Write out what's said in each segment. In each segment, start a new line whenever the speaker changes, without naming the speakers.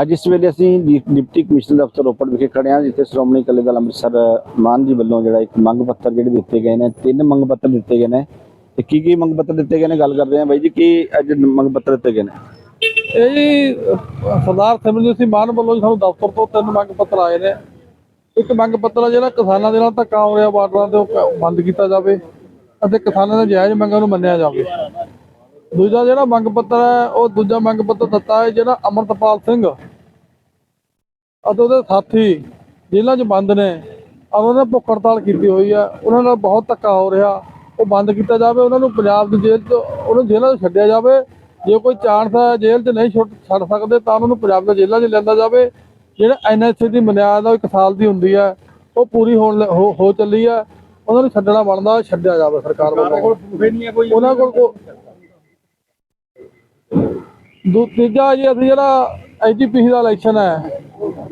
ਅੱਜ ਇਸ ਵੇਲੇ ਅਸੀਂ ਡਿਪਟੀ ਕਮਿਸ਼ਨਰ ਦਫ਼ਤਰ ਰੋਪੜ ਵਿਖੇ ਖੜੇ ਹਾਂ, ਜਿੱਥੇ ਸ਼੍ਰੋਮਣੀ ਅਕਾਲੀ ਦਲ ਅੰਮ੍ਰਿਤਸਰ ਮਾਨ ਜੀ ਵੱਲੋਂ ਜਿਹੜਾ ਇੱਕ ਮੰਗ ਪੱਤਰ ਜਿਹੜੇ ਦਿੱਤੇ ਗਏ ਨੇ, ਤਿੰਨ ਮੰਗ ਪੱਤਰ ਦਿੱਤੇ ਗਏ ਨੇ। ਤੇ ਕੀ ਕੀ ਮੰਗ ਪੱਤਰ ਦਿੱਤੇ ਗਏ ਨੇ? ਗੱਲ ਕਰਦੇ ਹਾਂ ਬਾਈ ਜੀ, ਕੀ ਅੱਜ ਮੰਗ ਪੱਤਰ ਦਿੱਤੇ ਗਏ ਨੇ?
ਇਹ ਜੀ ਸਰਦਾਰ ਸਿਮਰਜੀਤ ਸਿੰਘ ਮਾਨ ਵੱਲੋਂ ਸਾਨੂੰ ਦਫ਼ਤਰ ਤੋਂ ਤਿੰਨ ਮੰਗ ਪੱਤਰ ਆਏ ਨੇ। ਇੱਕ ਮੰਗ ਪੱਤਰ ਜਿਹੜਾ ਕਿਸਾਨਾਂ ਦੇ ਨਾਲ ਧੱਕਾ ਹੋ ਰਿਹਾ ਬਾਰਡਰਾਂ ਤੇ ਬੰਦ ਕੀਤਾ ਜਾਵੇ ਅਤੇ ਕਿਸਾਨਾਂ ਦੇ ਜਾਇਜ਼ ਮੰਗਾਂ ਨੂੰ ਮੰਨਿਆ ਜਾਵੇ। ਦੂਜਾ ਜਿਹੜਾ ਮੰਗ ਪੱਤਰ ਹੈ ਉਹ ਦੂਜਾ ਮੰਗ ਪੱਤਰ ਦਿੱਤਾ ਹੈ ਜਿਹੜਾ ਅਮਰਤਪਾਲ ਸਿੰਘ ਅਤੇ ਉਹਦੇ ਸਾਥੀ ਜੇਲ੍ਹਾਂ 'ਚ ਬੰਦ ਨੇ ਉਹਨਾਂ ਨੇ ਭੁੱਖ ਹੜਤਾਲ ਕੀਤੀ ਹੋਈ ਆ ਉਹਨਾਂ ਨਾਲ ਬਹੁਤ ਧੱਕਾ ਹੋ ਰਿਹਾ। ਉਹ ਬੰਦ ਕੀਤਾ ਜਾਵੇ ਉਹਨਾਂ ਨੂੰ ਪੰਜਾਬ ਦੀ ਜੇਲ੍ਹ 'ਚ ਉਹਨਾਂ ਜੇਲ੍ਹਾਂ 'ਚ ਛੱਡਿਆ ਜਾਵੇ। ਜੇ ਕੋਈ ਚਾਂਸ ਹੈ ਜੇਲ੍ਹ 'ਚ ਨਹੀਂ ਛੱਡ ਸਕਦੇ ਤਾਂ ਉਹਨਾਂ ਨੂੰ ਪੰਜਾਬ ਦੇ ਜੇਲ੍ਹਾਂ 'ਚ ਲੈਂਦਾ ਜਾਵੇ। ਜਿਹੜਾ ਐਨਐਸਏ ਦੀ ਬੁਨਿਆਦ ਆ ਉਹ ਇੱਕ ਸਾਲ ਦੀ ਹੁੰਦੀ ਹੈ। ਉਹ ਪੂਰੀ ਹੋਣ ਹੋ ਹੋ ਚੱਲੀ ਹੈ। ਉਹਨਾਂ ਨੂੰ ਛੱਡਣਾ ਬਣਦਾ ਛੱਡਿਆ ਜਾਵੇ ਸਰਕਾਰ ਵੱਲੋਂ। ਉਹਨਾਂ ਕੋਲ ਦੂ, ਤੀਜਾ ਜੀ ਅਸੀਂ ਜਿਹੜਾ ਐਜੀਪੀਸੀ ਦਾ ਇਲੈਕਸ਼ਨ ਹੈ,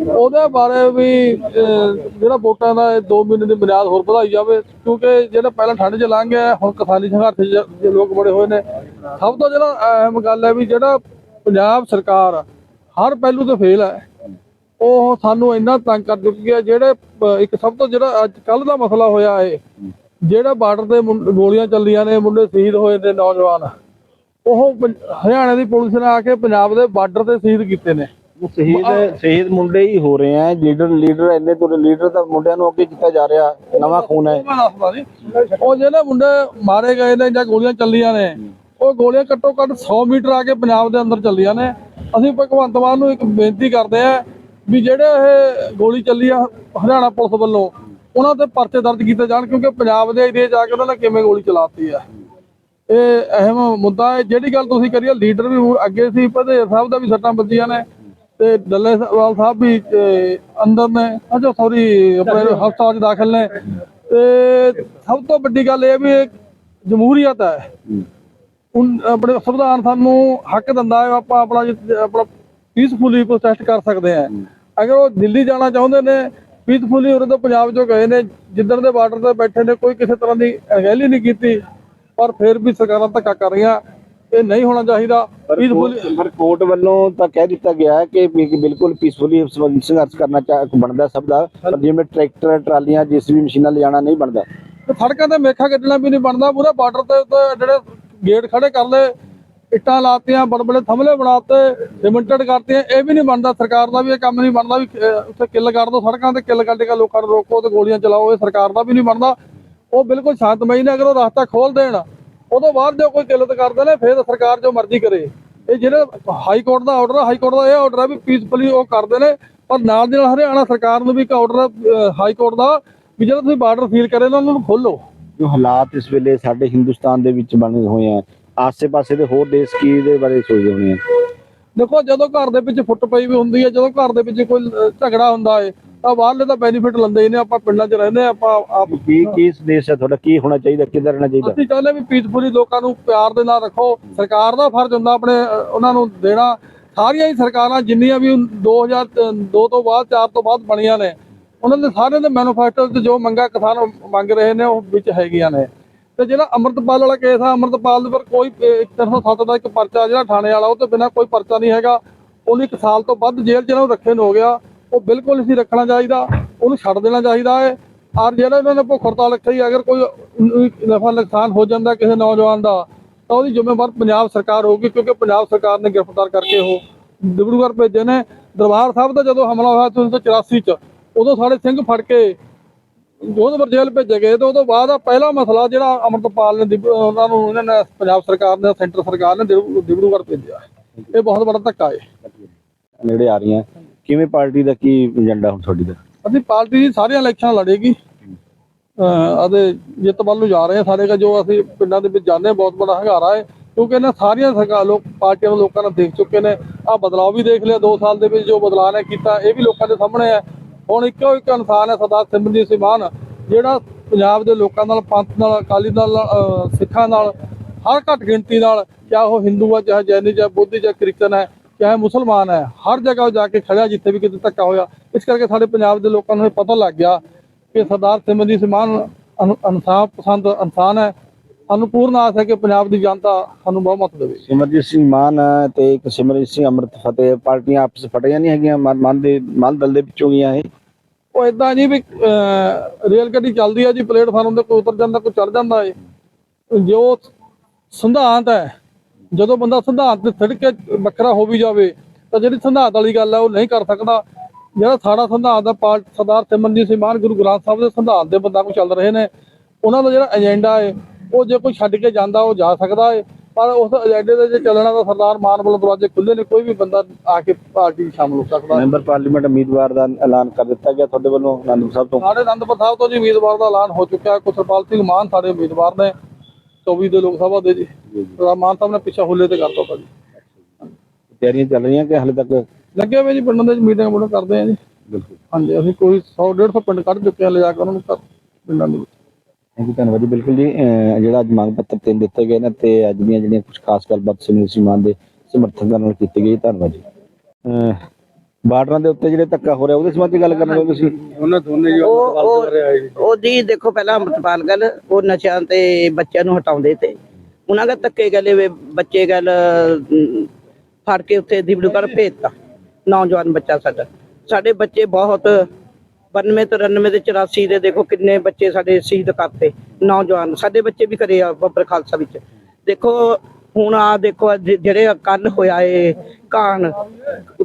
ਉਹਦੇ ਬਾਰੇ ਵੀ ਜਿਹੜਾ ਵੋਟਾਂ ਦਾ 2 ਮਹੀਨੇ ਦੀ ਬੁਨਿਆਦ ਹੋਰ ਵਧਾਈ ਜਾਵੇ, ਕਿਉਂਕਿ ਜਿਹੜਾ ਪਹਿਲਾਂ ਠੰਡ ਚ ਲੰਘ ਗਿਆ, ਹੁਣ ਕਿਸਾਨੀ ਸੰਘਰਸ਼ 'ਚ ਲੋਕ ਬੜੇ ਹੋਏ ਨੇ, ਸਭ ਤੋਂ ਜਿਹੜਾ ਅਹਿਮ ਗੱਲ ਹੈ ਵੀ ਜਿਹੜਾ ਪੰਜਾਬ ਸਰਕਾਰ ਹਰ ਪਹਿਲੂ ਤੇ ਫੇਲ ਹੈ। ਉਹ ਸਾਨੂੰ ਇੰਨਾ ਤੰਗ ਕਰ ਚੁੱਕੀ ਹੈ, ਜਿਹੜੇ ਇੱਕ ਸਭ ਤੋਂ ਜਿਹੜਾ ਅੱਜ ਕੱਲ ਦਾ ਮਸਲਾ ਹੋਇਆ ਹੈ, ਜਿਹੜਾ ਬਾਰਡਰ ਤੇ ਗੋਲੀਆਂ ਚੱਲੀਆਂ ਨੇ, ਮੁੰਡੇ ਸ਼ਹੀਦ ਹੋਏ ਨੇ, ਨੌਜਵਾਨ। ਉਹ ਹਰਿਆਣਾ ਦੀ ਪੁਲਿਸ ਨੇ ਆ ਕੇ ਪੰਜਾਬ ਦੇ ਬਾਰਡਰ ਤੇ ਸ਼ਹੀਦ ਕੀਤੇ ਨੇ।
ਸ਼ਹੀਦ ਸ਼ਹੀਦ ਮੁੰਡੇ ਹੀ ਹੋ ਰਹੇ ਆ। ਲੀਡਰ ਲੀਡਰ ਇੰਨੇ ਤੋਂ ਲੀਡਰ ਤਾਂ ਮੁੰਡਿਆਂ ਨੂੰ ਅੱਗੇ ਕੀਤਾ ਜਾ ਰਿਹਾ। ਨਵਾਂ ਖੂਨ ਹੈ।
ਮੈਂ ਦੱਸਦਾ ਉਹ ਜਿਹੜੇ ਮੁੰਡੇ ਮਾਰੇ ਗਏ ਨੇ ਜਾਂ ਗੋਲੀਆਂ ਚੱਲੀਆਂ ਨੇ ਉਹ ਗੋਲੀਆਂ ਘੱਟੋ ਘੱਟ 100 ਮੀਟਰ ਆ ਕੇ ਪੰਜਾਬ ਦੇ ਅੰਦਰ ਚੱਲੀਆਂ ਨੇ। ਅਸੀਂ ਭਗਵੰਤ ਮਾਨ ਨੂੰ ਇੱਕ ਬੇਨਤੀ ਕਰਦੇ ਆ ਵੀ ਜਿਹੜੇ ਇਹ ਗੋਲੀ ਚੱਲੀ ਆ ਹਰਿਆਣਾ ਪੁਲਿਸ ਵੱਲੋਂ ਉਹਨਾਂ ਤੇ ਪਰਚੇ ਦਰਜ ਕੀਤੇ ਜਾਣ ਕਿਉਂਕਿ ਪੰਜਾਬ ਦੇ ਏਰੀਏ ਜਾ ਕੇ ਉਹਨਾਂ ਨੇ ਕਿਵੇਂ ਗੋਲੀ ਚਲਾਤੀ ਆ। ਇਹ ਅਹਿਮ ਮੁੱਦਾ ਹੈ ਜਿਹੜੀ ਗੱਲ ਤੁਸੀਂ ਕਰੀਏ ਲੀਡਰ ਵੀ ਅੱਗੇ ਸੀ ਭਦੇਰ ਸਾਹਿਬ ਦਾ ਵੀ ਸੱਟਾਂ ਵੱਜੀਆਂ ਨੇ ਤੇ ਡੱਲੇਵਾਲ ਸਾਹਿਬ ਵੀ ਅੰਦਰ ਨੇ ਅੱਛਾ ਸੌਰੀ ਆਪਣੇ ਹਸਪਤਾਲ 'ਚ ਦਾਖਲ ਨੇ। ਤੇ ਸਭ ਤੋਂ ਵੱਡੀ ਗੱਲ ਇਹ ਵੀ ਜਮਹੂਰੀਅਤ ਹੈ। ਆਪਣੇ ਸੰਵਿਧਾਨ ਸਾਨੂੰ ਹੱਕ ਦਿੰਦਾ ਹੈ ਆਪਾਂ ਆਪਣਾ ਆਪਣਾ ਪੀਸਫੁਲੀ ਪ੍ਰੋਟੈਸਟ ਕਰ ਸਕਦੇ ਆ ਅਗਰ ਉਹ ਦਿੱਲੀ ਜਾਣਾ ਚਾਹੁੰਦੇ ਨੇ ਪੀਸਫੁਲੀ ਉਰੇ ਤੋਂ ਪੰਜਾਬ ਚੋਂ ਗਏ ਨੇ ਜਿੱਦਣ ਦੇ ਬਾਰਡਰ ਤੇ ਬੈਠੇ ਨੇ ਕੋਈ ਕਿਸੇ ਤਰ੍ਹਾਂ ਦੀ ਅਗੈਲੀ ਨਹੀਂ ਕੀਤੀ। ਪਰ ਫਿਰ ਵੀ ਸਰਕਾਰਾਂ ਧੱਕਾ ਕਰ ਰਹੀਆਂ ਇਹ ਨਹੀਂ ਹੋਣਾ ਚਾਹੀਦਾ।
ਪਰ ਕੋਰਟ ਵੱਲੋਂ ਤਾਂ ਕਹਿ ਦਿੱਤਾ ਗਿਆ ਹੈ ਕਿ ਵੀ ਬਿਲਕੁਲ ਪੀਸਫੁਲੀ ਸੰਘਰਸ਼ ਕਰਨਾ ਬਣਦਾ ਸਭ ਦਾ ਪਰ ਜਿਵੇਂ ਟਰੈਕਟਰ ਟਰਾਲੀਆਂ ਜੀਸੀਬੀ ਮਸ਼ੀਨਾਂ ਲਿਜਾਣਾ ਨਹੀਂ ਬਣਦਾ।
ਸੜਕਾਂ ਤੇ ਮੇਖਾ ਕੱਢਣਾ ਵੀ ਨਹੀਂ ਬਣਦਾ ਪੂਰਾ ਬਾਰਡਰ ਤੇ ਜਿਹੜੇ ਗੇਟ ਖੜੇ ਕਰ ਲਏ ਇੱਟਾਂ ਲਾਤੀਆਂ ਬੜੇ ਬੜੇ ਥੰਮਲੇ ਬਣਾਤੇ ਲਿਮਿਟਡ ਕਰਤੀਆਂ ਇਹ ਵੀ ਨਹੀਂ ਬਣਦਾ। ਸਰਕਾਰ ਦਾ ਵੀ ਇਹ ਕੰਮ ਨਹੀਂ ਬਣਦਾ ਵੀ ਉੱਥੇ ਕਿੱਲ ਕਰ ਦੋ ਸੜਕਾਂ ਤੇ ਕਿੱਲ ਕੱਢ ਕੇ ਲੋਕਾਂ ਨੂੰ ਰੋਕੋ ਤੇ ਗੋਲੀਆਂ ਚਲਾਓ ਇਹ ਸਰਕਾਰ ਦਾ ਵੀ ਨਹੀਂ ਬਣਦਾ। ਉਹ ਬਿਲਕੁਲ ਸ਼ਾਂਤਮਈ ਨੇ ਅਗਰ ਉਹ ਰਸਤਾ ਖੋਲ ਦੇਣ ਉਦੋਂ ਬਾਅਦ ਜੋ ਕੋਈ ਕਿੱਲਤ ਕਰਦੇ ਨੇ ਫਿਰ ਸਰਕਾਰ ਜੋ ਮਰਜ਼ੀ ਕਰੇ। ਇਹ ਜਿਹੜੇ ਹਾਈ ਕੋਰਟ ਦਾ ਆਰਡਰ ਹਾਈ ਕੋਰਟ ਦਾ ਇਹ ਆਰਡਰ ਹੈ ਵੀ ਪੀਸਫੁਲੀ ਉਹ ਕਰਦੇ ਨੇ ਪਰ ਨਾਲ ਦੀ ਨਾਲ ਹਰਿਆਣਾ ਸਰਕਾਰ ਨੂੰ ਵੀ ਇੱਕ ਆਰਡਰ ਹਾਈ ਕੋਰਟ ਦਾ ਵੀ ਜਦੋਂ ਤੁਸੀਂ ਬਾਰਡਰ ਸੀਲ ਕਰੇ ਨਾ ਉਹਨਾਂ ਨੂੰ ਖੋਲੋ
ਜੋ ਹਾਲਾਤ ਇਸ ਵੇਲੇ ਸਾਡੇ ਹਿੰਦੁਸਤਾਨ ਦੇ ਵਿੱਚ ਬਣੇ ਹੋਏ ਆ ਆਸੇ-ਪਾਸੇ ਦੇ ਹੋਰ ਦੇਸ਼ ਕੀ ਦੇ ਬਾਰੇ ਸੋਚਦੇ ਹੋਣੇ ਆ?
ਦੇਖੋ ਜਦੋਂ ਘਰ ਦੇ ਵਿੱਚ ਫੁੱਟ ਪਈ ਵੀ ਹੁੰਦੀ ਹੈ ਜਦੋਂ ਘਰ ਦੇ ਵਿੱਚ ਕੋਈ ਝਗੜਾ ਹੁੰਦਾ ਹੈ ਤਾਂ ਬਾਹਰਲੇ ਤਾਂ ਬੈਨੀਫਿਟ ਲੈਂਦੇ ਨੇ ਆਪਾਂ ਪਿੰਡਾਂ 'ਚ ਰਹਿੰਦੇ ਹਾਂ, ਆਪਾਂ ਆਪ
ਕੀ ਕੀ ਸੰਦੇਸ਼ ਹੈ ਤੁਹਾਡਾ? ਕੀ ਹੋਣਾ ਚਾਹੀਦਾ? ਕਿੱਧਰ ਰਹਿਣਾ ਚਾਹੀਦਾ?
ਅਸੀਂ ਚਾਹੁੰਦੇ ਵੀ ਪੀਸਫੁਲੀ ਲੋਕਾਂ ਨੂੰ ਪਿਆਰ ਦੇ ਨਾਲ ਰੱਖੋ। ਸਰਕਾਰ ਦਾ ਫਰਜ਼ ਹੁੰਦਾ ਆਪਣੇ ਉਹਨਾਂ ਨੂੰ ਦੇਣਾ। ਸਾਰੀਆਂ ਹੀ ਸਰਕਾਰਾਂ ਜਿੰਨੀਆਂ ਵੀ 2002 ਤੋਂ ਬਾਅਦ 4 ਤੋਂ ਬਾਅਦ ਬਣੀਆਂ ਨੇ ਉਹਨਾਂ ਦੇ ਸਾਰਿਆਂ ਦੇ ਮੈਨੂਫੈਕਚਰ 'ਚ ਜੋ ਮੰਗਾ ਕਿਸਾਨ ਮੰਗ ਰਹੇ ਨੇ ਉਹ ਵਿੱਚ ਹੈਗੀਆਂ ਨੇ। ਤੇ ਜਿਹੜਾ ਅੰਮ੍ਰਿਤਪਾਲ ਵਾਲਾ ਕੇਸ ਆ ਅੰਮ੍ਰਿਤਪਾਲ ਦੇ ਪਰ ਕੋਈ ਅਹ, 307 ਦਾ ਇੱਕ ਪਰਚਾ ਜਿਹੜਾ ਥਾਣੇ ਵਾਲਾ ਉਹ ਤੇ ਬਿਨਾਂ ਕੋਈ ਪਰਚਾ ਨਹੀਂ ਹੈਗਾ। ਉਹਨੂੰ ਇੱਕ ਸਾਲ ਤੋਂ ਵੱਧ ਜੇਲ੍ਹ 'ਚ ਨੂੰ ਰੱਖੇ ਨੂੰ ਹੋ ਗਿਆ। ਉਹ ਬਿਲਕੁਲ ਨਹੀਂ ਰੱਖਣਾ ਚਾਹੀਦਾ, ਉਹਨੂੰ ਛੱਡ ਦੇਣਾ ਚਾਹੀਦਾ ਹੈ। ਔਰ ਜਿਹੜਾ ਇਹਨਾਂ ਨੇ ਭੁੱਖ ਹੜਤਾਲ ਰੱਖੀ, ਅਗਰ ਕੋਈ ਨਫਾ ਨੁਕਸਾਨ ਹੋ ਜਾਂਦਾ ਕਿਸੇ ਨੌਜਵਾਨ ਦਾ, ਤਾਂ ਉਹਦੀ ਜ਼ਿੰਮੇਵਾਰ ਪੰਜਾਬ ਸਰਕਾਰ ਹੋਊਗੀ, ਕਿਉਂਕਿ ਪੰਜਾਬ ਸਰਕਾਰ ਨੇ ਗ੍ਰਿਫਤਾਰ ਕਰਕੇ ਉਹ ਡਿਬਰੂਗੜ੍ਹ ਭੇਜੇ ਨੇ। ਦਰਬਾਰ ਸਾਹਿਬ ਦਾ ਜਦੋਂ ਹਮਲਾ ਹੋਇਆ 1984 ਚ, ਉਦੋਂ ਸਾਡੇ ਸਿੰਘ ਫੜ ਕੇ ਜੋਧਪੁਰ ਜੇਲ੍ਹ ਭੇਜੇ ਗਏ ਤੇ ਉਦੋਂ ਬਾਅਦ ਆ ਪਹਿਲਾ ਮਸਲਾ ਜਿਹੜਾ ਅਮਰਤਪਾਲ ਨੇ ਉਹਨਾਂ ਨੂੰ ਇਹਨਾਂ ਨੇ ਪੰਜਾਬ ਸਰਕਾਰ ਨੇ, ਸੈਂਟਰ ਸਰਕਾਰ ਨੇ ਡਿਬਰੂ- ਡਿਬਰੂਗੜ੍ਹ ਭੇਜਿਆ। ਇਹ ਬਹੁਤ ਬੜਾ ਧੱਕਾ ਹੈ।
ਨੇੜੇ ਆ ਰਹੀਆਂ। ਕਿਵੇਂ ਪਾਰਟੀ ਦਾ ਕੀ ਏਜੰਡਾ ਹੁਣ ਤੁਹਾਡੀ ਦਾ?
ਅਸੀਂ ਪਾਰਟੀ ਦੀ ਸਾਰੀਆਂ ਇਲੈਕਸ਼ਨ ਲੜੇਗੀ। ਅਤੇ ਜਿੱਤ ਵੱਲ ਨੂੰ ਜਾ ਰਹੇ ਹਾਂ ਸਾਰੇ ਦਾ ਜੋ ਅਸੀਂ ਪਿੰਡਾਂ ਦੇ ਵਿੱਚ ਜਾਂਦੇ ਬਹੁਤ ਬੜਾ ਹੰਗਾਰਾ ਹੈ। ਕਿਉਂਕਿ ਇਹਨਾਂ ਸਾਰੀਆਂ ਸਰਕਾਰ ਲੋਕ, ਪਾਰਟੀਆਂ ਲੋਕਾਂ ਨੇ ਦੇਖ ਚੁੱਕੇ ਨੇ। ਆ ਬਦਲਾਅ ਵੀ ਦੇਖ ਲਿਆ 2 ਸਾਲ ਦੇ ਵਿੱਚ ਜੋ ਬਦਲਾਅ ਨੇ ਕੀਤਾ, ਇਹ ਵੀ ਲੋਕਾਂ ਦੇ ਸਾਹਮਣੇ ਹੈ। ਹੁਣ ਇੱਕੋ ਇੱਕ ਇਨਸਾਨ ਹੈ ਸਰਦਾਰ ਸਿਮਰਜੀਤ ਸਿੰਘ ਮਾਨ, ਜਿਹੜਾ ਪੰਜਾਬ ਦੇ ਲੋਕਾਂ ਨਾਲ, ਪੰਥ ਨਾਲ, ਅਕਾਲੀ ਦਲ ਨਾਲ ਸਿੱਖਾਂ ਨਾਲ, ਹਰ ਘੱਟ ਗਿਣਤੀ ਨਾਲ, ਚਾਹੇ ਉਹ ਹਿੰਦੂ ਹੈ, ਚਾਹੇ ਜੈਨੀ, ਚਾਹੇ ਬੁੱਧੀ ਚਾਹੇ ਕ੍ਰਿਸਚਨ ਹੈ ਚਾਹੇ ਮੁਸਲਮਾਨ ਹੈ ਹਰ ਜਗ੍ਹਾ ਜਾ ਕੇ ਖੜਿਆ ਜਿੱਥੇ ਵੀ ਕਿਤੇ ਧੱਕਾ ਹੋਇਆ। ਇਸ ਕਰਕੇ ਸਾਡੇ ਪੰਜਾਬ ਦੇ ਲੋਕਾਂ ਨੂੰ ਪਤਾ ਲੱਗ ਗਿਆ ਕਿ ਸਰਦਾਰ ਸਿਮਰਜੀਤ ਸਿੰਘ ਮਾਨ ਇਨਸਾਫ ਪਸੰਦ ਇਨਸਾਨ ਹੈ ਸਾਨੂੰ ਪੂਰਨ ਆਸ ਹੈ ਕਿ ਪੰਜਾਬ ਦੀ ਜਨਤਾ ਸਾਨੂੰ ਬਹੁਮਤ ਦੇਵੇ।
ਸਿਮਰਜੀਤ ਸਿੰਘ ਮਾਨ ਤੇ ਇੱਕ ਸਿਮਰਜੀਤ ਸਿੰਘ ਅੰਮ੍ਰਿਤ ਫਤਿਹ ਪਾਰਟੀਆਂ ਆਪਸ ਫਟੀਆਂ ਨਹੀਂ ਹੈਗੀਆਂ ਮਨ ਦੇ ਮਨ ਦਲ ਦੇ ਵਿੱਚੋਂ ਗਈਆਂ ਇਹ।
ਉਹ ਇਦਾਂ ਜੀ ਵੀ ਰੇਲ ਗੱਡੀ ਚੱਲਦੀ ਆ ਜੀ ਪਲੇਟਫਾਰਮ ਤੇ ਕੋਈ ਉਤਰ ਜਾਂਦਾ ਕੋਈ ਚੜ ਜਾਂਦਾ ਏ। ਜੋ ਸਿਧਾਂਤ ਹੈ ਜਦੋਂ ਬੰਦਾ ਸਿਧਾਂਤ ਤੇ ਛਿੜ ਕੇ ਵੱਖਰਾ ਹੋ ਵੀ ਜਾਵੇ ਤਾਂ ਜਿਹੜੀ ਸਿਧਾਂਤ ਵਾਲੀ ਗੱਲ ਹੈ ਉਹ ਨਹੀਂ ਕਰ ਸਕਦਾ। ਜਿਹੜਾ ਸਾਡਾ ਸਿਧਾਂਤ ਦਾ ਪਾਰਟ ਸਰਦਾਰ ਸਿਮਰਨਜੀਤ ਸਿੰਘ ਮਾਨ ਗੁਰੂ ਗ੍ਰੰਥ ਸਾਹਿਬ ਦੇ ਸਿਧਾਂਤ ਦੇ ਬੰਦਾ ਕੋ ਚੱਲ ਰਹੇ ਨੇ। ਉਹਨਾਂ ਦਾ ਜਿਹੜਾ ਏਜੰਡਾ ਹੈ ਉਹ ਜੇ ਕੋਈ ਛੱਡ ਕੇ ਜਾਂਦਾ ਉਹ ਜਾ ਸਕਦਾ ਹੈ। ਪਰ ਉਸ ਏਜੰਡੇ ਦੇ ਜੇ ਚੱਲਣਾ ਤਾਂ ਸਰਦਾਰ ਮਾਨ ਵੱਲੋਂ ਦਰਵਾਜ਼ੇ ਖੁੱਲੇ ਨੇ ਕੋਈ ਵੀ ਬੰਦਾ ਆ ਕੇ ਪਾਰਟੀ ਸ਼ਾਮਲ ਹੋ ਸਕਦਾ।
ਮੈਂਬਰ ਪਾਰਲੀਮੈਂਟ ਉਮੀਦਵਾਰ ਦਾ ਐਲਾਨ ਕਰ ਦਿੱਤਾ ਗਿਆ ਤੁਹਾਡੇ ਵੱਲੋਂ ਆਨੰਦ ਸਾਹਿਬ ਤੋਂ?
ਸਾਡੇ ਅਨੰਦਪੁਰ ਸਾਹਿਬ ਤੋਂ ਜੀ ਉਮੀਦਵਾਰ ਦਾ ਐਲਾਨ ਹੋ ਚੁੱਕਿਆ। ਹੈ ਕੁਤਰਪਾਲ ਸਿੰਘ ਮਾਨ ਸਾਡੇ ਉਮੀਦਵਾਰ ਨੇ। 24 ਦੇ ਲੋਕ ਸਭਾ ਦੇ ਜੀ। ਸਰਦਾਰ ਮਾਨ ਸਾਹਿਬ ਨੇ ਪਿੱਛਾ ਹੁੱਲੇ ਤੇ ਕਰ ਦਿੱਤਾ ਜੀ
ਤਿਆਰੀਆਂ ਚੱਲ ਰਹੀਆਂ ਕਿ ਹਾਲੇ ਤੱਕ?
ਲੱਗੇ ਹੋਏ ਜੀ ਪਿੰਡਾਂ ਦੇ ਮੀਟਿੰਗ ਮੁਟਿੰਗ ਕਰਦੇ ਆ ਜੀ।
ਬਿਲਕੁਲ।
ਹਾਂਜੀ ਅਸੀਂ ਕੋਈ 100 150 ਪਿੰਡ ਕੱਢ ਚੁੱਕੇ ਆ ਲਿਜਾ ਕੇ ਉਹਨਾਂ ਨੂੰ ਘਰ ਪਿੰਡਾਂ ਦੇ ਵਿੱਚ।
ਥੈਂਕ ਯੂ ਧੰਨਵਾਦ ਜੀ ਬਿਲਕੁਲ ਜੀ ਅਹ ਜਿਹੜਾ ਅੱਜ ਮੰਗ ਪੱਤਰ ਤਿੰਨ ਦਿੱਤੇ ਗਏ ਨੇ ਤੇ ਅੱਜ ਦੀਆਂ ਜਿਹੜੀਆਂ ਕੁਝ ਖਾਸ ਗੱਲਬਾਤ ਸੁਨੀਲ ਸਿੰਘ ਮਾਨ ਦੇ ਸਮਰਥਕਾਂ ਨਾਲ ਕੀਤੀ ਗਈ ਧੰਨਵਾਦ ਜੀ। ਅਹ ਬਾਰਡਰਾਂ ਦੇ ਉੱਤੇ ਜਿਹੜੇ ਧੱਕਾ ਹੋ ਰਿਹਾ ਉਹਦੇ ਸੰਬੰਧ ਵਿੱਚ ਗੱਲ ਕਰਨਾ ਚਾਹੁੰਦੇ ਤੁਸੀਂ?
ਉਹਨਾਂ ਦੋਨੇ ਜੀ
ਉਹ ਉਹ ਉਹ ਜੀ ਦੇਖੋ ਪਹਿਲਾਂ ਅੰਮ੍ਰਿਤਪਾਲ ਗੱਲ ਉਹ ਨਸ਼ਿਆਂ ਤੇ ਬੱਚਿਆਂ ਨੂੰ ਹਟਾਉਂਦੇ ਤੇ। ਉਹਨਾਂ ਦਾ ਧੱਕੇ ਗਲੇ ਵੇ ਬੱਚੇ ਗੱਲ ਅਮ, ਫੜ ਕੇ ਉੱਥੇ ਦਿਬੜੂਗੜ ਭੇਜਤਾ। ਨੌਜਵਾਨ ਬੱਚਾ ਸਾਡਾ। ਸਾਡੇ ਬੱਚੇ ਬਹੁਤ 92 93 ਤੇ 84 ਦੇ ਦੇਖੋ ਕਿੰਨੇ ਬੱਚੇ ਸਾਡੇ ਸ਼ਹੀਦ ਕਰਤੇ। ਨੌਜਵਾਨ ਸਾਡੇ ਬੱਚੇ ਵੀ ਕਰੇ ਆ ਬੱਬਰ ਖਾਲਸਾ ਵਿੱਚ। ਦੇਖੋ ਹੁਣ ਆ ਦੇਖੋ ਅੱਜ ਜਿਹੜੇ ਕੱਲ ਹੋਇਆ ਏ ਕਾਨ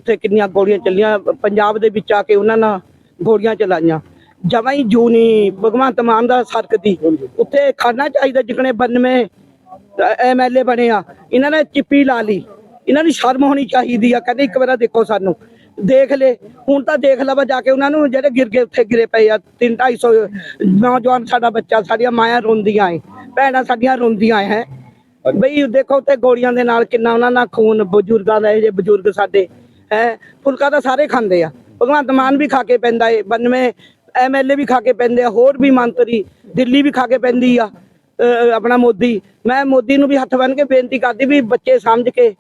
ਉੱਥੇ ਕਿੰਨੀਆਂ ਗੋਲੀਆਂ ਚੱਲੀਆਂ ਪੰਜਾਬ ਦੇ ਵਿੱਚ ਆ ਕੇ ਉਹਨਾਂ ਨਾਲ ਗੋਲੀਆਂ ਚਲਾਈਆਂ। ਜਮਾਂ ਹੀ ਜੂਨੀ ਭਗਵੰਤ ਮਾਨ ਦਾ ਸਰਕਦੀ ਉੱਥੇ ਖਾਣਾ ਚਾਹੀਦਾ ਜਿਕਣੇ 92 ਐਮਐਲਏ ਬਣੇ ਆ। ਇਹਨਾਂ ਨੇ ਚਿੱਪੀ ਲਾ ਲਈ। ਇਹਨਾਂ ਨੂੰ ਸ਼ਰਮ ਹੋਣੀ ਚਾਹੀਦੀ ਆ। ਕਹਿੰਦੇ ਇੱਕ ਵਾਰ ਦੇਖੋ ਸਾਨੂੰ। ਦੇਖ ਲੈ। ਹੁਣ ਤਾਂ ਦੇਖ ਲਵਾ ਜਾ ਕੇ ਉਹਨਾਂ ਨੂੰ ਜਿਹੜੇ ਗਿਰ ਗਏ ਉੱਥੇ ਗਿਰੇ ਪਏ ਆ। 3 250 ਨੌਜਵਾਨ ਸਾਡਾ ਬੱਚਾ ਸਾਡੀਆਂ ਮਾਇਆ ਰੋਂਦੀਆਂ ਏ। ਭੈਣਾਂ ਸਾਡੀਆਂ ਰੋਂਦੀਆਂ ਹੈ। ਬਈ ਦੇਖੋ ਤੇ ਗੋਲੀਆਂ ਦੇ ਨਾਲ ਕਿੰਨਾ ਉਹਨਾਂ ਨਾਲ ਖੂਨ ਬਜ਼ੁਰਗਾਂ ਦਾ ਇਹ ਜੇ ਬਜ਼ੁਰਗ ਸਾਡੇ। ਹੈ, ਫੁਲਕਾ ਤਾਂ ਸਾਰੇ ਖਾਂਦੇ ਆ। ਭਗਵੰਤ ਮਾਨ ਵੀ ਖਾ ਕੇ ਪੈਂਦਾ ਏ 92 ਐਮਐਲਏ ਵੀ ਖਾ ਕੇ ਪੈਂਦੇ ਆ, ਹੋਰ ਵੀ ਮੰਤਰੀ, ਦਿੱਲੀ ਵੀ ਖਾ ਕੇ ਪੈਂਦੀ ਆ ਆਪਣਾ ਮੋਦੀ। ਮੈਂ ਮੋਦੀ ਨੂੰ ਵੀ ਹੱਥ ਬੰਨ ਕੇ ਬੇਨਤੀ ਕਰਦੀ ਵੀ ਬੱਚੇ ਸਮਝ ਕੇ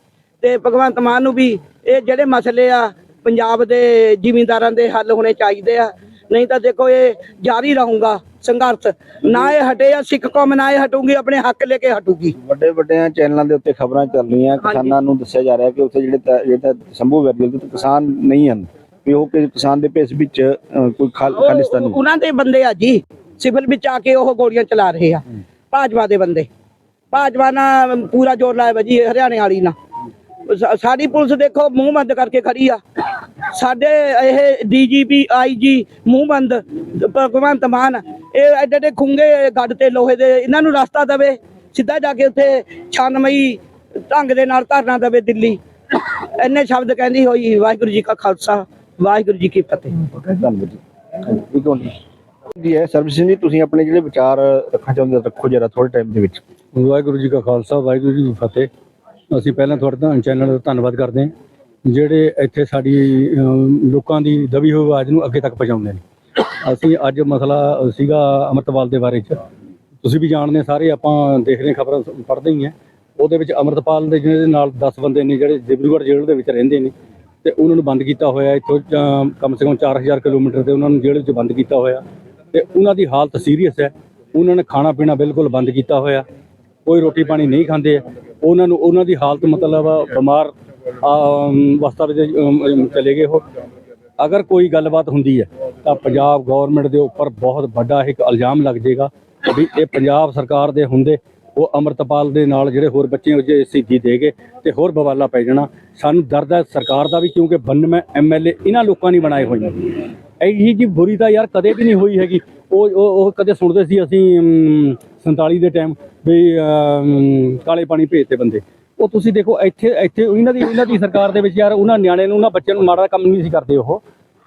ਤੇ ਭਗਵੰਤ ਮਾਨ ਨੂੰ ਵੀ ਇਹ ਜਿਹੜੇ ਮਸਲੇ ਆ, ਪੰਜਾਬ ਦੇ ਜ਼ਿਮੀਂਦਾਰਾਂ ਦੇ ਹੱਲ ਹੋਣੇ ਚਾਹੀਦੇ ਆ। ਨਹੀਂ ਤਾਂ ਦੇਖੋ ਇਹ ਜਾਰੀ ਰਹੂਗਾ ਸੰਘਰਸ਼। ਨਾ ਇਹ ਹਟੇ ਆ ਸਿੱਖ ਕੌਮ ਨਾ ਇਹ ਹਟੂਗੀ ਆਪਣੇ ਹੱਕ ਲੈ ਕੇ ਹਟੂਗੀ।
ਵੱਡੇ ਵੱਡੇ ਚੈਨਲਾਂ ਦੇ ਉੱਤੇ ਖਬਰਾਂ ਚੱਲ ਰਹੀਆਂ ਕਿਸਾਨਾਂ ਨੂੰ ਦੱਸਿਆ ਜਾ ਰਿਹਾ ਕਿ ਉੱਥੇ ਜਿਹੜੇ ਤਾਂ- ਜਿਹੜੇ ਤਾਂ ਸੰਭੂ ਦੇ ਉੱਤੇ ਕਿਸਾਨ ਨਹੀਂ ਹਨ ਵੀ ਉਹ ਕਿ ਕਿਸਾਨ ਦੇ ਭੇਸ ਵਿੱਚ ਕੋਈ ਖਾਲ- ਖਾਲਿਸਤਾਨੀ
ਉਹ- ਉਹਨਾਂ ਦੇ ਬੰਦੇ ਆ ਜੀ। ਸਿਵਲ ਵਿੱਚ ਆ ਕੇ ਉਹ ਗੋਲੀਆਂ ਚਲਾ ਰਹੇ ਆ। ਭਾਜਪਾ ਦੇ ਬੰਦੇ। ਭਾਜਪਾ ਨਾਲ ਪੂਰਾ ਜ਼ੋਰ ਲਾਇਆ ਵਾ ਜੀ ਹਰਿਆਣੇ ਵਾਲੀ ਨਾਲ। ਸਾ- ਸਾਡੀ ਪੁਲਿਸ ਦੇਖੋ ਮੂੰਹ ਬੰਦ ਕਰਕੇ ਖੜੀ ਆ। ਸਾਡੇ ਇਹ ਡੀਜੀਪੀ ਆਈਜੀ ਮੂੰਹ ਬੰਦ ਭਗਵੰਤ ਮਾਨ ਇਹ ਐਡੇ ਐਡੇ ਖੁੰਗੇ ਗੱਡ ਤੇ ਲੋਹੇ ਦੇ ਇਹਨਾਂ ਨੂੰ ਰਸਤਾ ਦੇਵੇ ਸਿੱਧਾ ਜਾ ਕੇ ਉੱਥੇ ਛਾਨਮਈ ਢੰਗ ਦੇ ਨਾਲ ਧਰਨਾ ਦੇਵੇ ਦਿੱਲੀ। ਇੰਨੇ ਸ਼ਬਦ ਕਹਿੰਦੀ ਹੋਈ ਵਾਹਿਗੁਰੂ ਜੀ ਕਾ ਖਾਲਸਾ ਵਾਹਿਗੁਰੂ ਜੀ ਕੀ ਫਤਿਹ।
ਧੰਨਵਾਦ ਜੀ। ਹਾਂਜੀ, ਇੱਕ ਮਿੰਟ ਜੀ ਹੈ ਸਿੰਘ ਜੀ ਤੁਸੀਂ ਆਪਣੇ ਜਿਹੜੇ ਵਿਚਾਰ ਰੱਖਣਾ ਚਾਹੁੰਦੇ ਹੋ, ਰੱਖੋ ਜਰਾ ਥੋੜੇ ਟਾਈਮ ਦੇ ਵਿੱਚ।
ਵਾਹਿਗੁਰੂ ਜੀ ਕਾ ਖਾਲਸਾ ਵਾਹਿਗੁਰੂ ਜੀ ਕੀ ਫਤਿਹ। ਅਸੀਂ ਪਹਿਲਾਂ ਤੁਹਾਡੇ ਦਾ ਚੈਨਲ ਦਾ ਧੰਨਵਾਦ ਕਰਦੇ ਹਾਂ ਜਿਹੜੇ ਇੱਥੇ ਸਾਡੀ ਅਮ, ਲੋਕਾਂ ਦੀ ਦਬੀ ਹੋਈ ਆਵਾਜ਼ ਨੂੰ ਅੱਗੇ ਤੱਕ ਪਹੁੰਚਾਉਂਦੇ ਨੇ। ਅਸੀਂ ਅੱਜ ਮਸਲਾ ਸੀਗਾ ਅਮਰਤਪਾਲ ਦੇ ਬਾਰੇ ਚ। ਤੁਸੀਂ ਵੀ ਜਾਣਦੇ ਸਾਰੇ ਆਪਾਂ ਦੇਖ ਰਹੇ ਖਬਰਾਂ ਪੜ੍ਹਦੇ ਹੀ ਆ ਉਹਦੇ ਵਿੱਚ ਅਮਰਤਪਾਲ ਦੇ ਜਿਹਦੇ ਨਾਲ 10 ਬੰਦੇ ਨੇ ਜਿਹੜੇ ਡਿਬਰੂਗੜ੍ਹ ਜੇਲ੍ਹ ਦੇ ਵਿੱਚ ਰਹਿੰਦੇ ਨੇ ਤੇ ਉਹਨਾਂ ਨੂੰ ਬੰਦ ਕੀਤਾ ਹੋਇਆ ਇੱਥੋਂ ਅਮ, ਕਮ ਸੇ ਕਮ 4000 ਕਿਲੋਮੀਟਰ ਤੇ ਉਹਨਾਂ ਨੂੰ ਜੇਲ੍ਹ ਵਿੱਚ ਬੰਦ ਕੀਤਾ ਹੋਇਆ। ਤੇ ਉਹਨਾਂ ਦੀ ਹਾਲਤ ਸੀਰੀਅਸ ਹੈ। ਉਹਨਾਂ ਨੇ ਖਾਣਾ ਪੀਣਾ ਬਿਲਕੁਲ ਬੰਦ ਕੀਤਾ ਹੋਇਆ। ਕੋਈ ਰੋਟੀ ਪਾਣੀ ਨਹੀਂ ਖਾਂਦੇ। ਉਹਨਾਂ ਨੂੰ ਉਹਨਾਂ ਦੀ ਹਾਲਤ ਮਤਲਬ ਬਿਮਾਰ ਅਮ, ਅਵਸਥਾ ਵਿੱਚ ਚਲੇ ਗਏ ਉਹ। ਅਗਰ ਕੋਈ ਗੱਲਬਾਤ ਹੁੰਦੀ ਹੈ ਤਾਂ ਪੰਜਾਬ ਗਵਰਨਮੈਂਟ ਦੇ ਉੱਪਰ ਬਹੁਤ ਵੱਡਾ ਇੱਕ ਇਲਜ਼ਾਮ ਲੱਗ ਜਾਏਗਾ ਵੀ ਇਹ ਪੰਜਾਬ ਸਰਕਾਰ ਦੇ ਹੁੰਦੇ ਉਹ ਅਮਰਤਪਾਲ ਦੇ ਨਾਲ ਜਿਹੜੇ ਹੋਰ ਬੱਚੇ ਜੇ ਸ਼ਹੀਦੀ ਦੇ ਗਏ ਤੇ ਹੋਰ ਬਵਾਲਾ ਪੈ ਜਾਣਾ। ਸਾਨੂੰ ਦਰਦ ਹੈ ਸਰਕਾਰ ਦਾ ਵੀ ਕਿਉਂਕਿ 92 ਐਮਐਲਏ ਇਹਨਾਂ ਲੋਕਾਂ ਨੇ ਬਣਾਏ ਹੋਏ ਨੇ। ਇਹੀ ਜੀ ਬੁਰੀ ਤਾਂ ਯਾਰ ਕਦੇ ਵੀ ਨਹੀਂ ਹੋਈ ਹੈਗੀ। ਉਹ ਉਹ ਕਦੇ ਸੁਣਦੇ ਸੀ ਅਸੀਂ ਅਮ, 47 ਦੇ ਟਾਈਮ ਵੀ ਅਮ, ਕਾਲੇ ਪਾਣੀ ਭੇਜਤੇ ਬੰਦੇ। ਉਹ ਤੁਸੀਂ ਦੇਖੋ ਇੱਥੇ ਇੱਥੇ ਇਹਨਾਂ ਦੀ ਇਹਨਾਂ ਦੀ ਸਰਕਾਰ ਦੇ ਵਿੱਚ ਯਾਰ ਉਹਨਾਂ ਨਿਆਣੇ ਨੂੰ ਉਹਨਾਂ ਬੱਚਿਆਂ ਨੂੰ ਮਾੜਾ ਕੰਮ ਨਹੀਂ ਸੀ ਕਰਦੇ ਉਹ।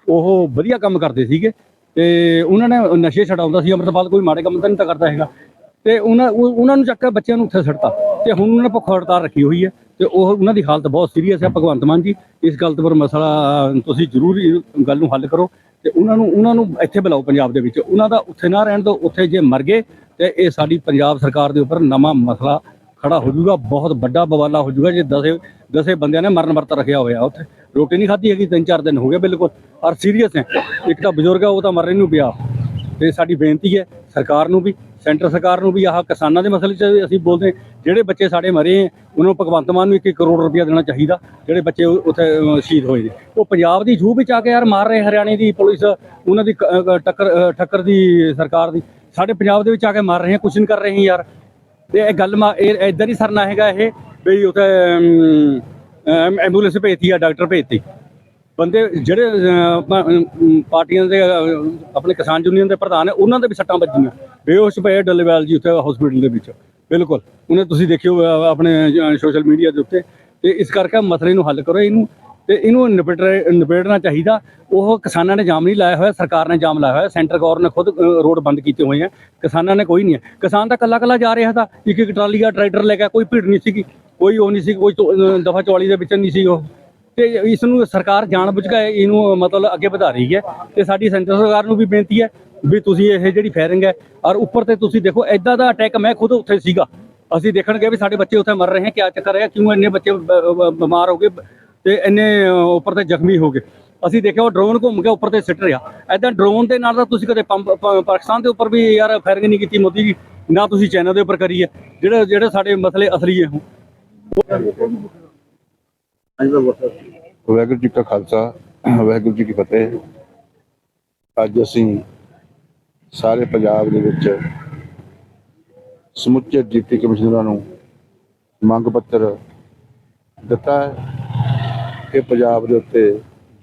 ਉਹ ਵਧੀਆ ਕੰਮ ਕਰਦੇ ਸੀਗੇ ਤੇ ਉਹਨਾਂ ਨੇ ਨਸ਼ੇ ਛਡਾਉਂਦਾ ਸੀ ਅਮਰਤਪਾਲ ਕੋਈ ਮਾੜੇ ਕੰਮ ਤਾਂ ਨਹੀਂ ਤਾਂ ਕਰਦਾ ਹੈਗਾ। ਤੇ ਉਹਨਾਂ ਉਹਨਾਂ ਨੂੰ ਚੱਕ ਕੇ ਬੱਚਿਆਂ ਨੂੰ ਉੱਥੇ ਛੱਡਤਾ ਤੇ ਹੁਣ ਉਹਨਾਂ ਨੇ ਭੁੱਖ ਹੜਤਾਲ ਰੱਖੀ ਹੋਈ ਹੈ ਤੇ ਉਹ ਉਹਨਾਂ ਦੀ ਹਾਲਤ ਬਹੁਤ ਸੀਰੀਅਸ ਹੈ। ਭਗਵੰਤ ਮਾਨ ਜੀ ਇਸ ਗੱਲ ਤੇ ਪਰ ਮਸਲਾ ਤੁਸੀਂ ਜ਼ਰੂਰ ਗੱਲ ਨੂੰ ਹੱਲ ਕਰੋ। ਤੇ ਉਹਨਾਂ ਨੂੰ ਉਹਨਾਂ ਨੂੰ ਇੱਥੇ ਬੁਲਾਓ ਪੰਜਾਬ ਦੇ ਵਿੱਚ। ਉਹਨਾਂ ਦਾ ਉੱਥੇ ਨਾ ਰਹਿਣ ਤੋਂ ਉੱਥੇ ਜੇ ਮਰ ਗਏ, ਤੇ ਇਹ ਸਾਡੀ ਪੰਜਾਬ ਸਰਕਾਰ ਦੇ ਉੱਪਰ ਨਵਾਂ ਮਸਲਾ ਖੜਾ ਹੋ ਜਾਊਗਾ, ਬਹੁਤ ਵੱਡਾ ਬਵਾਲਾ ਹੋ ਜਾਊਗਾ ਜੇ ਦਸੇ ਦਸੇ ਬੰਦਿਆਂ ਨੇ ਮਰਨ ਵਰਤ ਰੱਖਿਆ ਹੋਇਆ ਉੱਥੇ। ਰੋਟੀ ਨਹੀਂ ਖਾਧੀ ਹੈਗੀ, ਤਿੰਨ ਚਾਰ ਦਿਨ ਹੋ ਗਏ ਬਿਲਕੁਲ। ਔਰ ਸੀਰੀਅਸ ਹੈ ਇੱਕ ਤਾਂ ਬਜ਼ੁਰਗ ਹੈ ਉਹ ਤਾਂ ਮਰਨ ਨੂੰ ਪਿਆ ਤੇ ਸਾਡੀ ਬੇਨਤੀ ਹੈ ਸਰਕਾਰ ਨੂੰ ਵੀ ਸੈਂਟਰ ਸਰਕਾਰ ਨੂੰ ਵੀ ਆਹ ਕਿਸਾਨਾਂ ਦੇ ਮਸਲੇ 'ਚ ਅਸੀਂ ਬੋਲਦੇ ਜਿਹੜੇ ਬੱਚੇ ਸਾਡੇ ਮਰੇ ਹੈ, ਉਹਨਾਂ ਨੂੰ ਭਗਵੰਤ ਮਾਨ ਨੂੰ 1 ਕਰੋੜ ਰੁਪਇਆ ਦੇਣਾ ਚਾਹੀਦਾ ਜਿਹੜੇ ਬੱਚੇ ਉੱਥੇ ਸ਼ਹੀਦ ਹੋਏ ਨੇ। ਉਹ ਪੰਜਾਬ ਦੀ ਜੂਹ ਵਿੱਚ ਆ ਕੇ ਯਾਰ ਮਾਰ ਰਹੇ ਹਰਿਆਣੇ ਦੀ ਪੁਲਿਸ ਉਹਨਾਂ ਦੀ ਟੱਕਰ ਅ, ਟੱਕਰ ਦੀ ਸਰਕਾਰ ਦੀ। ਸਾਡੇ ਪੰਜਾਬ ਦੇ ਵਿੱਚ ਆ ਕੇ ਮਾਰ ਰਹੇ ਹੈ ਕੁਛ ਨਹੀਂ ਕਰ ਰਹੇ ਯਾਰ। ਤੇ ਇਹ ਗੱਲ ਮਾ ਇਹ ਇਦਾਂ ਹੀ ਸਰਨਾ ਹੈਗਾ ਇਹ ਵੀ ਉੱਥੇ ਅਮ, ਐਂਬੂਲੈਂਸ ਭੇਜਤੀ ਆ ਡਾਕਟਰ ਭੇਜਤੀ। ਬੰਦੇ ਜਿਹੜੇ ਅਹ, ਪ- ਅਮ, ਪਾਰਟੀਆਂ ਦੇ ਅਹ, ਆਪਣੇ ਕਿਸਾਨ ਯੂਨੀਅਨ ਦੇ ਪ੍ਰਧਾਨ ਹੈ ਉਹਨਾਂ ਦੇ ਵੀ ਸੱਟਾਂ ਵੱਜੀਆਂ। ਬੇਹੋਸ਼ ਪਏ ਡੱਲੇਵਾਲ ਜੀ ਉੱਥੇ ਹਸਪੀਟਲ ਦੇ ਵਿੱਚ। ਬਿਲਕੁਲ। ਉਹਨੇ ਤੁਸੀਂ ਦੇਖਿਓ ਅਹ, ਆਪਣੇ ਸੋਸ਼ਲ ਮੀਡੀਆ ਦੇ ਉੱਤੇ। ਤੇ ਇਸ ਕਰਕੇ ਮਸਲੇ ਨੂੰ ਹੱਲ ਕਰੋ ਇਹਨੂੰ। ਤੇ ਇਹਨੂੰ ਨਿਬੇੜ ਨਿਬੇੜਨਾ ਚਾਹੀਦਾ। ਉਹ ਕਿਸਾਨਾਂ ਨੇ ਜਾਮ ਨਹੀਂ ਲਾਇਆ ਹੋਇਆ ਸਰਕਾਰ ਨੇ ਜਾਮ ਲਾਇਆ ਹੋਇਆ। ਸੈਂਟਰ ਗਵਰਨਮੈਂਟ ਨੇ ਖੁਦ ਅਹ, ਰੋਡ ਬੰਦ ਕੀਤੇ ਹੋਏ ਆ। ਕਿਸਾਨਾਂ ਨੇ ਕੋਈ ਨਹੀਂ ਹੈ। ਕਿਸਾਨ ਤਾਂ ਕੱਲਾ ਕੱਲਾ ਜਾ ਰਿਹਾ ਤਾਂ। ਇੱਕ ਇੱਕ ਟਰਾਲੀ ਆ ਟਰੈਕਟਰ ਲੈ ਕੇ ਕੋਈ ਭੀੜ ਨਹੀਂ ਸੀਗੀ। ਕੋਈ ਉਹ ਨਹੀਂ ਸੀ ਕੋਈ ਦਫਾ ਚੌਲੀ ਦੇ ਵਿੱਚ ਨਹੀਂ ਸੀ ਉਹ। ਤੇ ਇਸ ਨੂੰ ਸਰਕਾਰ ਜਾਣਬੁੱਝ ਕੇ ਇਹਨੂੰ ਮਤਲਬ ਅੱਗੇ ਵਧਾ ਰਹੀ ਹੈ ਤੇ ਸਾਡੀ ਸੈਂਟਰ ਸਰਕਾਰ ਨੂੰ ਵੀ ਬੇਨਤੀ ਹੈ ਵੀ ਤੁਸੀਂ ਇਹ ਜਿਹੜੀ ਫਾਇਰਿੰਗ ਹੈ ਔਰ ਉੱਪਰ ਤੇ ਤੁਸੀਂ ਦੇਖੋ ਐਦਾਂ ਦਾ ਅਟੈਕ ਮੈਂ ਖੁਦ ਉੱਥੇ ਸੀਗਾ। ਅਸੀਂ ਦੇਖਣ ਗਏ ਵੀ ਸਾਡੇ ਬੱਚੇ ਉੱਥੇ ਮਰ ਰਹੇ ਹੈ, ਕਿਆ ਚੱਕਰ ਹੈ ਕਿਉਂ ਇੰਨੇ ਬੱਚੇ ਬਿਮਾਰ ਹੋ ਗਏ ਤੇ ਇੰਨੇ ਉੱਪਰ ਤੇ ਜ਼ਖਮੀ ਹੋ ਗਏ। ਅਸੀਂ ਦੇਖਿਆ ਉਹ ਡਰੋਨ ਘੁੰਮ ਕੇ ਉੱਪਰ ਤੇ ਸਿੱਟ ਰਿਹਾ। ਐਦਾਂ ਡਰੋਨ ਦੇ ਨਾਲ ਤਾਂ ਤੁਸੀਂ ਕਦੇ ਪੰਪ- ਪਾਕਿਸਤਾਨ ਦੇ ਉੱਪਰ ਵੀ ਯਾਰ ਫਾਇਰਿੰਗ ਨਹੀਂ ਕੀਤੀ ਮੋਦੀ ਜੀ, ਨਾ ਤੁਸੀਂ ਚਾਈਨਾ ਦੇ ਉੱਪਰ ਕਰੀ ਹੈ। ਜਿਹੜੇ ਜਿਹੜੇ ਸਾਡੇ ਮਸਲੇ ਅਸਲੀ ਹੈ ਉਹ।
ਵਾਹਿਗੁਰੂ ਜੀ ਕਾ ਖਾਲਸਾ, ਵਾਹਿਗੁਰੂ ਜੀ ਕੀ ਫਤਿਹ। ਅੱਜ ਅਸੀਂ ਸਾਰੇ ਪੰਜਾਬ ਦੇ ਵਿੱਚ ਸਮੁੱਚੇ ਡਿਪਟੀ ਕਮਿਸ਼ਨਰਾਂ ਨੂੰ ਮੰਗ ਪੱਤਰ ਦਿੱਤਾ ਹੈ ਕਿ ਪੰਜਾਬ ਦੇ ਉੱਤੇ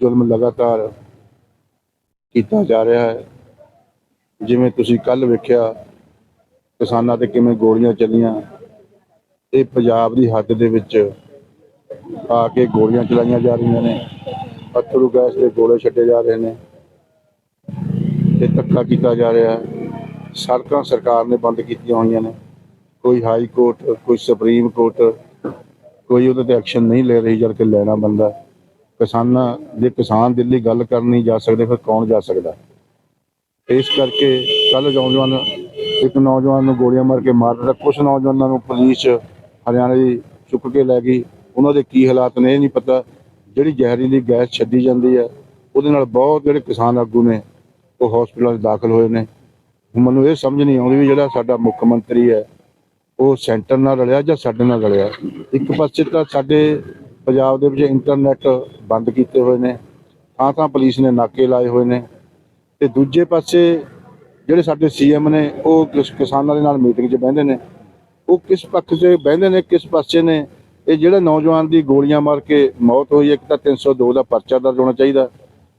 ਜ਼ੁਲਮ ਲਗਾਤਾਰ ਕੀਤਾ ਜਾ ਰਿਹਾ ਹੈ। ਜਿਵੇਂ ਤੁਸੀਂ ਕੱਲ ਵੇਖਿਆ, ਕਿਸਾਨਾਂ ਤੇ ਕਿਵੇਂ ਗੋਲੀਆਂ ਚੱਲੀਆਂ, ਇਹ ਪੰਜਾਬ ਦੀ ਹੱਦ ਦੇ ਵਿੱਚ ਆ ਕੇ ਗੋਲੀਆਂ ਚਲਾਈਆਂ ਜਾ ਰਹੀਆਂ ਨੇ। ਅਥਰੂ ਗੈਸ ਦੇ ਗੋਲੇ ਛੱਡੇ ਜਾ ਰਹੇ ਨੇ। ਤੇ ਧੱਕਾ ਕੀਤਾ ਜਾ ਰਿਹਾ ਹੈ। ਸੜਕਾਂ ਸਰਕਾਰ ਨੇ ਬੰਦ ਕੀਤੀਆਂ ਹੋਈਆਂ ਨੇ। ਕੋਈ ਹਾਈ ਕੋਰਟ, ਕੋਈ ਸੁਪਰੀਮ ਕੋਰਟ, ਕੋਈ ਉਹਦੇ ਤੇ ਐਕਸ਼ਨ ਨਹੀਂ ਲੈ ਰਹੀ ਜਦ ਕਿ ਲੈਣਾ ਬੰਦਾ ਕਿਸਾਨਾਂ ਜੇ ਕਿਸਾਨ ਦਿੱਲੀ ਗੱਲ ਕਰਨ ਨਹੀਂ ਜਾ ਸਕਦੇ, ਫਿਰ ਕੌਣ ਜਾ ਸਕਦਾ? ਇਸ ਕਰਕੇ ਕੱਲ ਨੌਜਵਾਨ, ਇੱਕ ਨੌਜਵਾਨ ਨੂੰ ਗੋਲੀਆਂ ਮਾਰ ਕੇ ਮਾਰ ਦਿੱਤਾ। ਕੁਝ ਨੌਜਵਾਨਾਂ ਨੂੰ ਪੁਲਿਸ ਹਰਿਆਣਾ ਦੀ ਚੁੱਕ ਕੇ ਲੈ ਗਈ। ਉਹਨਾਂ ਦੇ ਕੀ ਹਾਲਾਤ ਨੇ, ਇਹ ਨਹੀਂ ਪਤਾ। ਜਿਹੜੀ ਜ਼ਹਿਰੀਲੀ ਗੈਸ ਛੱਡੀ ਜਾਂਦੀ ਹੈ, ਉਹਦੇ ਨਾਲ ਬਹੁਤ ਜਿਹੜੇ ਕਿਸਾਨ ਆਗੂ ਨੇ, ਉਹ ਹਸਪੀਟਲਾਂ 'ਚ ਦਾਖਲ ਹੋਏ ਨੇ। ਮੈਨੂੰ ਇਹ ਸਮਝ ਨਹੀਂ ਆਉਂਦੀ ਵੀ ਜਿਹੜਾ ਸਾਡਾ ਮੁੱਖ ਮੰਤਰੀ ਹੈ, ਉਹ ਸੈਂਟਰ ਨਾਲ ਰਲਿਆ ਜਾਂ ਸਾਡੇ ਨਾਲ ਰਲਿਆ। ਇੱਕ ਪਾਸੇ ਤਾਂ ਸਾਡੇ ਪੰਜਾਬ ਦੇ ਵਿੱਚ ਇੰਟਰਨੈਟ ਬੰਦ ਕੀਤੇ ਹੋਏ ਨੇ, ਥਾਂ ਥਾਂ ਪੁਲਿਸ ਨੇ ਨਾਕੇ ਲਾਏ ਹੋਏ ਨੇ। ਤੇ ਦੂਜੇ ਪਾਸੇ ਜਿਹੜੇ ਸਾਡੇ ਸੀਐਮ ਨੇ, ਉਹ ਕਿਸਾਨਾਂ ਦੇ ਨਾਲ ਮੀਟਿੰਗ 'ਚ ਬਹਿੰਦੇ ਨੇ। ਉਹ ਕਿਸ ਪੱਖ 'ਤੇ ਬਹਿੰਦੇ ਨੇ, ਕਿਸ ਪਾਸੇ ਨੇ ਇਹ ਜਿਹੜਾ ਨੌਜਵਾਨ ਦੀ ਗੋਲੀਆਂ ਮਾਰ ਕੇ ਮੌਤ ਹੋਈ, ਇੱਕ ਤਾਂ 302 ਦਾ ਪਰਚਾ ਦਰਜ ਹੋਣਾ ਚਾਹੀਦਾ।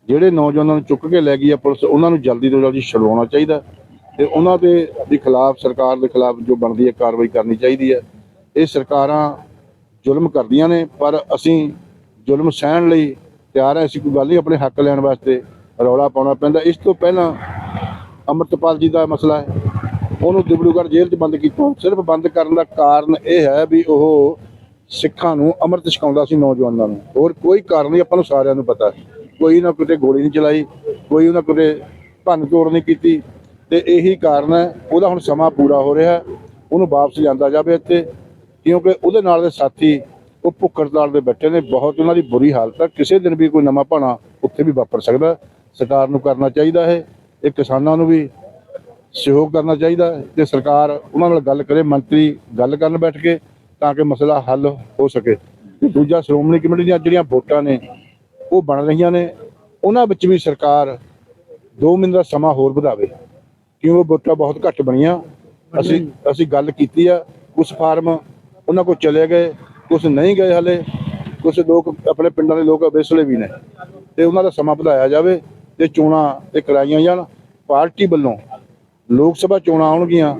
ਜਿਹੜੇ ਨੌਜਵਾਨਾਂ ਨੂੰ ਚੁੱਕ ਕੇ ਲੈ ਗਈ ਆ ਪੁਲਿਸ, ਉਹਨਾਂ ਨੂੰ ਜਲਦੀ ਤੋਂ ਜਲਦੀ ਛੁਡਵਾਉਣਾ ਚਾਹੀਦਾ ਤੇ ਉਹਨਾਂ ਦੇ ਦੇ ਖਿਲਾਫ, ਸਰਕਾਰ ਦੇ ਖਿਲਾਫ ਜੋ ਬਣਦੀ ਹੈ ਕਾਰਵਾਈ ਕਰਨੀ ਚਾਹੀਦੀ ਹੈ ਇਹ ਸਰਕਾਰਾਂ ਜ਼ੁਲਮ ਕਰਦੀਆਂ ਨੇ, ਪਰ ਅਸੀਂ ਜ਼ੁਲਮ ਸਹਿਣ ਲਈ ਤਿਆਰ ਹਾਂ ਅਸੀਂ ਕੋਈ ਗੱਲ ਨਹੀਂ, ਆਪਣੇ ਹੱਕ ਲੈਣ ਵਾਸਤੇ ਰੌਲਾ ਪਾਉਣਾ ਪੈਂਦਾ। ਇਸ ਤੋਂ ਪਹਿਲਾਂ ਅੰਮ੍ਰਿਤਪਾਲ ਜੀ ਦਾ ਮਸਲਾ ਹੈ। ਉਹਨੂੰ ਦਿਬੜੂਗੜ੍ਹ ਜੇਲ੍ਹ 'ਚ ਬੰਦ ਕੀਤਾ। ਸਿਰਫ ਬੰਦ ਕਰਨ ਦਾ ਕਾਰਨ ਇਹ ਹੈ ਵੀ ਉਹ ਸਿੱਖਾਂ ਨੂੰ ਅੰਮ੍ਰਿਤ ਛਕਾਉਂਦਾ ਸੀ ਨੌਜਵਾਨਾਂ ਨੂੰ। ਹੋਰ ਕੋਈ ਕਾਰਨ ਨਹੀਂ, ਆਪਾਂ ਨੂੰ ਸਾਰਿਆਂ ਨੂੰ ਪਤਾ ਕੋਈ ਨਾ ਕਿਤੇ ਗੋਲੀ ਨਹੀਂ ਚਲਾਈ, ਕੋਈ ਉਹਨਾਂ ਕਿਤੇ ਭੰਨ ਤੋੜ ਨਹੀਂ ਕੀਤੀ। ਤੇ ਇਹੀ ਕਾਰਨ ਹੈ, ਉਹਦਾ ਹੁਣ ਸਮਾਂ ਪੂਰਾ ਹੋ ਰਿਹਾ ਉਹਨੂੰ ਵਾਪਸ ਲਿਆਂਦਾ ਜਾਵੇ ਇੱਥੇ। ਕਿਉਂਕਿ ਉਹਦੇ ਨਾਲ ਦੇ ਸਾਥੀ, ਉਹ ਭੁੱਖ ਹੜਤਾਲ ਦੇ ਬੈਠੇ ਨੇ, ਬਹੁਤ ਉਹਨਾਂ ਦੀ ਬੁਰੀ ਹਾਲਤ ਹੈ। ਕਿਸੇ ਦਿਨ ਵੀ ਕੋਈ ਨਵਾਂ ਭਾਣਾ ਉੱਥੇ ਵੀ ਵਾਪਰ ਸਕਦਾ ਸਰਕਾਰ ਨੂੰ ਕਰਨਾ ਚਾਹੀਦਾ ਹੈ, ਇਹ ਕਿਸਾਨਾਂ ਨੂੰ ਵੀ ਸਹਿਯੋਗ ਕਰਨਾ ਚਾਹੀਦਾ ਤੇ ਸਰਕਾਰ ਉਹਨਾਂ ਨਾਲ ਗੱਲ ਕਰੇ, ਮੰਤਰੀ ਗੱਲ ਕਰਨ ਬੈਠ ਕੇ ਤਾਂ ਕਿ ਮਸਲਾ ਹੱਲ ਹੋ ਸਕੇ। ਤੇ ਦੂਜਾ ਸ਼੍ਰੋਮਣੀ ਕਮੇਟੀ ਦੀਆਂ ਜਿਹੜੀਆਂ ਵੋਟਾਂ ਨੇ, ਉਹ ਬਣ ਰਹੀਆਂ ਨੇ। ਉਹਨਾਂ ਵਿੱਚ ਵੀ ਸਰਕਾਰ 2 ਮਹੀਨੇ ਦਾ ਸਮਾਂ ਹੋਰ ਵਧਾਵੇ ਕਿਉਂ ਉਹ ਵੋਟਾਂ ਬਹੁਤ ਘੱਟ ਬਣੀਆਂ। ਅਸੀਂ ਅਸੀਂ ਗੱਲ ਕੀਤੀ ਆ ਕੁਝ ਫਾਰਮ ਉਹਨਾਂ ਕੋਲ ਚਲੇ ਗਏ ਕੁਝ ਨਹੀਂ ਗਏ ਹਲੇ। ਕੁਝ ਲੋਕ, ਆਪਣੇ ਪਿੰਡਾਂ ਦੇ ਲੋਕ ਅਵੇਸਲੇ ਵੀ ਨੇ। ਤੇ ਉਹਨਾਂ ਦਾ ਸਮਾਂ ਵਧਾਇਆ ਜਾਵੇ ਤੇ ਚੋਣਾਂ ਤੇ ਕਰਾਈਆਂ ਜਾਣ। ਪਾਰਟੀ ਵੱਲੋਂ ਲੋਕ ਸਭਾ ਚੋਣਾਂ ਆਉਣਗੀਆਂ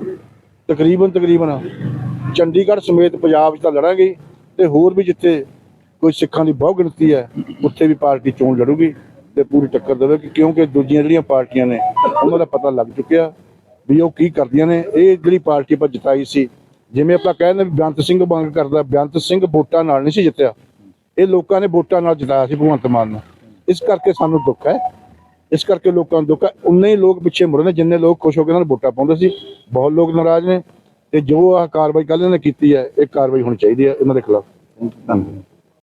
ਤਕਰੀਬਨ ਤਕਰੀਬਨ ਚੰਡੀਗੜ੍ਹ ਸਮੇਤ ਪੰਜਾਬ 'ਚ ਤਾਂ ਲੜਾਂਗੇ ਹੀ, ਤੇ ਹੋਰ ਵੀ ਜਿੱਥੇ ਕੋਈ ਸਿੱਖਾਂ ਦੀ ਬਹੁ ਗਿਣਤੀ ਹੈ, ਉੱਥੇ ਵੀ ਪਾਰਟੀ ਚੋਣ ਲੜੂਗੀ ਤੇ ਪੂਰੀ ਟੱਕਰ ਦੇਵੇਗੀ, ਕਿਉਂਕਿ ਦੂਜੀਆਂ ਜਿਹੜੀਆਂ ਪਾਰਟੀਆਂ ਨੇ, ਉਹਨਾਂ ਦਾ ਪਤਾ ਲੱਗ ਚੁੱਕਿਆ ਵੀ ਉਹ ਕੀ ਕਰਦੀਆਂ ਨੇ। ਇਹ ਜਿਹੜੀ ਪਾਰਟੀ ਆਪਾਂ ਜਿਤਾਈ ਸੀ, ਜਿਵੇਂ ਆਪਾਂ ਕਹਿੰਦੇ ਵੀ ਬੇਅੰਤ ਸਿੰਘ ਮੰਗ ਕਰਦਾ, ਬੇਅੰਤ ਸਿੰਘ ਵੋਟਾਂ ਨਾਲ ਨਹੀਂ ਸੀ ਜਿੱਤਿਆ। ਇਹ ਲੋਕਾਂ ਨੇ ਵੋਟਾਂ ਨਾਲ ਜਿਤਾਇਆ ਸੀ ਭਗਵੰਤ ਮਾਨ ਨੂੰ। ਇਸ ਕਰਕੇ ਸਾਨੂੰ ਦੁੱਖ ਹੈ। ਇਸ ਕਰਕੇ ਲੋਕਾਂ ਨੂੰ ਦੁੱਖ ਹੈ। ਉਨੇ ਹੀ ਲੋਕ ਪਿੱਛੇ ਮੁੜੇ ਨੇ, ਜਿੰਨੇ ਲੋਕ ਖੁਸ਼ ਹੋ ਕੇ ਇਹਨਾਂ ਨੂੰ ਵੋਟਾਂ ਪਾਉਂਦੇ ਸੀ। ਬਹੁਤ ਲੋਕ ਨਾਰਾਜ਼ ਨੇ। ਤੇ ਜੋ ਆਹ ਕਾਰਵਾਈ ਕੱਲ ਇਹਨਾਂ ਨੇ ਕੀਤੀ ਹੈ, ਇਹ ਕਾਰਵਾਈ ਹੋਣੀ ਚਾਹੀਦੀ ਹੈ ਇਹਨਾਂ ਦੇ ਖਿਲਾਫ। ਧੰਨਵਾਦ।